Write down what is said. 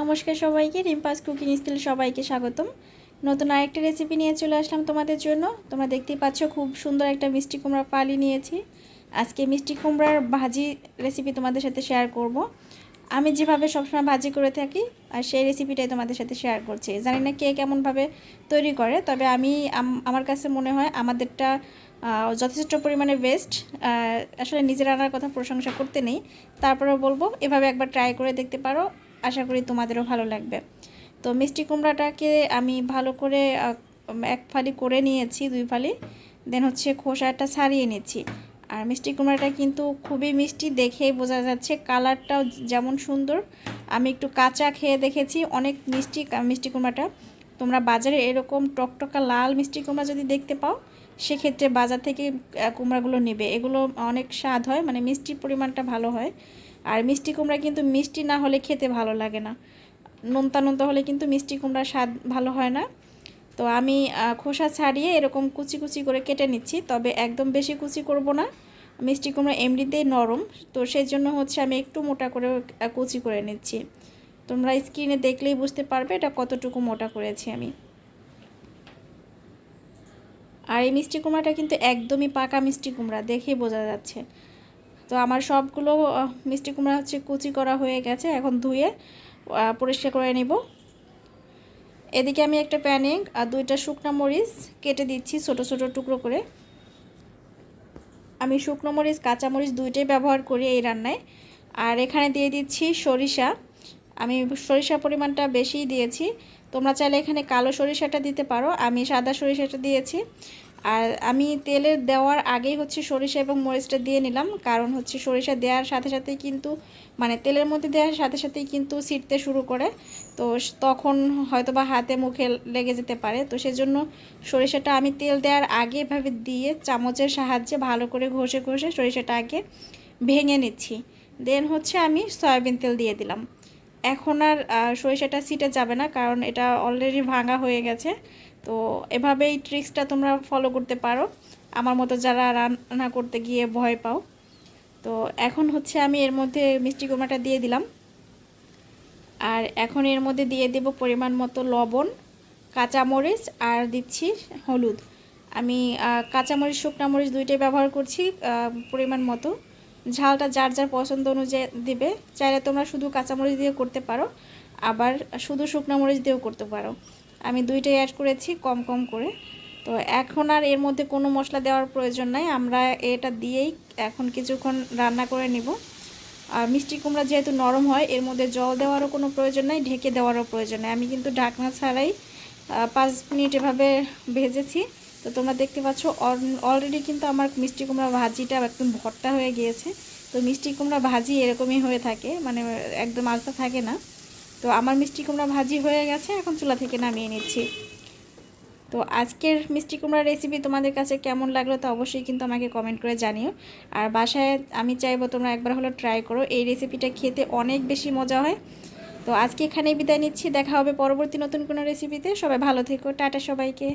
নমস্কার সবাইকে, রিম্পাস cooking skill সবাইকে স্বাগতম। নতুন আরেকটা রেসিপি নিয়ে চলে আসলাম তোমাদের জন্য। তোমরা দেখতেই পাচ্ছ খুব সুন্দর একটা মিষ্টি কুমড়া পালি নিয়েছি। আজকে মিষ্টি কুমড়ার ভাজি রেসিপি তোমাদের সাথে শেয়ার করব। আমি যেভাবে সবসময় ভাজি করে থাকি, আর সেই রেসিপিটাই তোমাদের সাথে শেয়ার করছি। জানি না কে কেমনভাবে তৈরি করে, তবে আমি আমার কাছে মনে হয় আমাদেরটা যথেষ্ট পরিমাণে বেস্ট আসলে নিজের রান্নার কথা প্রশংসা করতে নেই। তারপরেও বলব, এভাবে একবার ট্রাই করে দেখতে পারো। আশা করি তোমাদেরও ভালো লাগবে। তো মিষ্টি কুমড়াটাকে আমি ভালো করে এক ফালি করে নিয়েছি, দুই ফালি। দেন হচ্ছে খোসাটা ছাড়িয়ে নিচ্ছি। আর মিষ্টি কুমড়াটা কিন্তু খুবই মিষ্টি দেখেই বোঝা যাচ্ছে কালারটাও যেমন সুন্দর। আমি একটু কাঁচা খেয়ে দেখেছি, অনেক মিষ্টি মিষ্টি কুমড়াটা। তোমরা বাজারে এরকম টকটকা লাল মিষ্টি কুমড়া যদি দেখতে পাও, সেক্ষেত্রে বাজার থেকে কুমড়াগুলো নেবে। এগুলো অনেক স্বাদ হয় মানে মিষ্টির পরিমাণটা ভালো হয়। আর মিষ্টি কুমড়া কিন্তু মিষ্টি না হলে খেতে ভালো লাগে না। নোনতা নোনতা হলে কিন্তু মিষ্টি কুমড়ার স্বাদ ভালো হয় না। তো আমি খোসা ছাড়িয়ে এরকম কুচি কুচি করে কেটে নিচ্ছি, তবে একদম বেশি কুচি করব না। মিষ্টি কুমড়া এমনিতেই নরম, তো সেই জন্য হচ্ছে আমি একটু মোটা করে কুচি করে নিচ্ছি। তোমরা স্ক্রিনে দেখলেই বুঝতে পারবে এটা কতটুকু মোটা করেছি আমি। আর এই মিষ্টি কুমড়াটা কিন্তু একদমই পাকা মিষ্টি কুমড়া, দেখেই বোঝা যাচ্ছে। তো আমার সবগুলো মিষ্টি কুমড়া হচ্ছে কুচি করা হয়ে গেছে, এখন ধুয়ে পরিষ্কার করে নেব। এদিকে আমি একটা প্যানে, আর দুইটা শুকনো মরিচ কেটে দিচ্ছি ছোট ছোট টুকরো করে। আমি শুকনো মরিচ, কাঁচা মরিচ দুইটাই ব্যবহার করি এই রান্নায়। আর এখানে দিয়ে দিচ্ছি সরিষা। আমি সরিষা পরিমাণটা বেশি দিয়েছি। তোমরা চাইলে এখানে কালো সরিষাটা দিতে পারো। আমি সাদা সরিষাটা দিয়েছি। আর আমি তেলের দেওয়ার আগেই হচ্ছে সরিষা এবং মরিচটা দিয়ে নিলাম। কারণ হচ্ছে সরিষা দেওয়ার সাথে সাথেই কিন্তু মানে তেলের মধ্যে দেওয়ার সাথে সাথেই কিন্তু ছিটতে শুরু করে। তো তখন হয়তো বা হাতে মুখে লেগে যেতে পারে। তো সেজন্য সরিষাটা আমি তেল দেওয়ার আগে এভাবে দিয়ে চামচের সাহায্যে ভালো করে ঘষে ঘষে সরিষাটা আগে ভেঙে নিচ্ছি। দেন হচ্ছে আমি সয়াবিন তেল দিয়ে দিলাম। এখন আর সরিষাটা সিটে যাবে না, কারণ এটা অলরেডি ভাঙা হয়ে গেছে। তো এভাবেই ট্রিক্সটা তোমরা ফলো করতে পারো। আমার মতো যারা রান্না করতে গিয়ে ভয় পাও। তো এখন হচ্ছে আমি এর মধ্যে মিষ্টি কুমড়াটা দিয়ে দিলাম। আর এখন এর মধ্যে দিয়ে দেব পরিমাণ মতো লবণ, কাঁচামরিচ আর দিচ্ছি হলুদ। আমি কাঁচামরিচ, শুকনা মরিচ দুইটাই ব্যবহার করছি পরিমাণ মতো। ঝালটা যার যার পছন্দ অনুযায়ী দেবে। চাইলে তোমরা শুধু কাঁচামরিচ দিয়ে করতে পারো, আবার শুধু শুকনা মরিচ দিয়েও করতে পারো। আমি দুইটাই অ্যাড করেছি কম কম করে। তো এখন আর এর মধ্যে কোনো মশলা দেওয়ার প্রয়োজন নাই। আমরা এটা দিয়েই এখন কিছুক্ষণ রান্না করে নিব। আর মিষ্টি কুমড়া যেহেতু নরম হয়, এর মধ্যে জল দেওয়ারও কোনো প্রয়োজন নাই, ঢেকে দেওয়ারও প্রয়োজন নেই। আমি কিন্তু ঢাকনা ছাড়াই পাঁচ মিনিট এভাবে ভেজেছি। তো তোমরা দেখতে পাচ্ছ অলরেডি কিন্তু আমার মিষ্টি কুমড়া ভাজিটা একদম ভর্তা হয়ে গিয়েছে। তো মিষ্টি কুমড়া ভাজি এরকমই হয়ে থাকে মানে একদম আলতা থাকে না। তো আমার মিষ্টি কুমড়া ভাজি হয়ে গেছে, এখন চুলা থেকে নামিয়ে নিচ্ছি। তো আজকের মিষ্টি কুমড়ার রেসিপি তোমাদের কাছে কেমন লাগল তো অবশ্যই কিন্তু আমাকে কমেন্ট করে জানিও। আর বাসায় আমি চাইব তোমরা একবার হলো ট্রাই করো, এই রেসিপিটা খেতে অনেক বেশি মজা হয়। তো আজকে এখানেই বিদায় নিচ্ছি, দেখা হবে পরবর্তী নতুন কোনো রেসিপিতে সবাই ভালো থেকো, টাটা সবাইকে।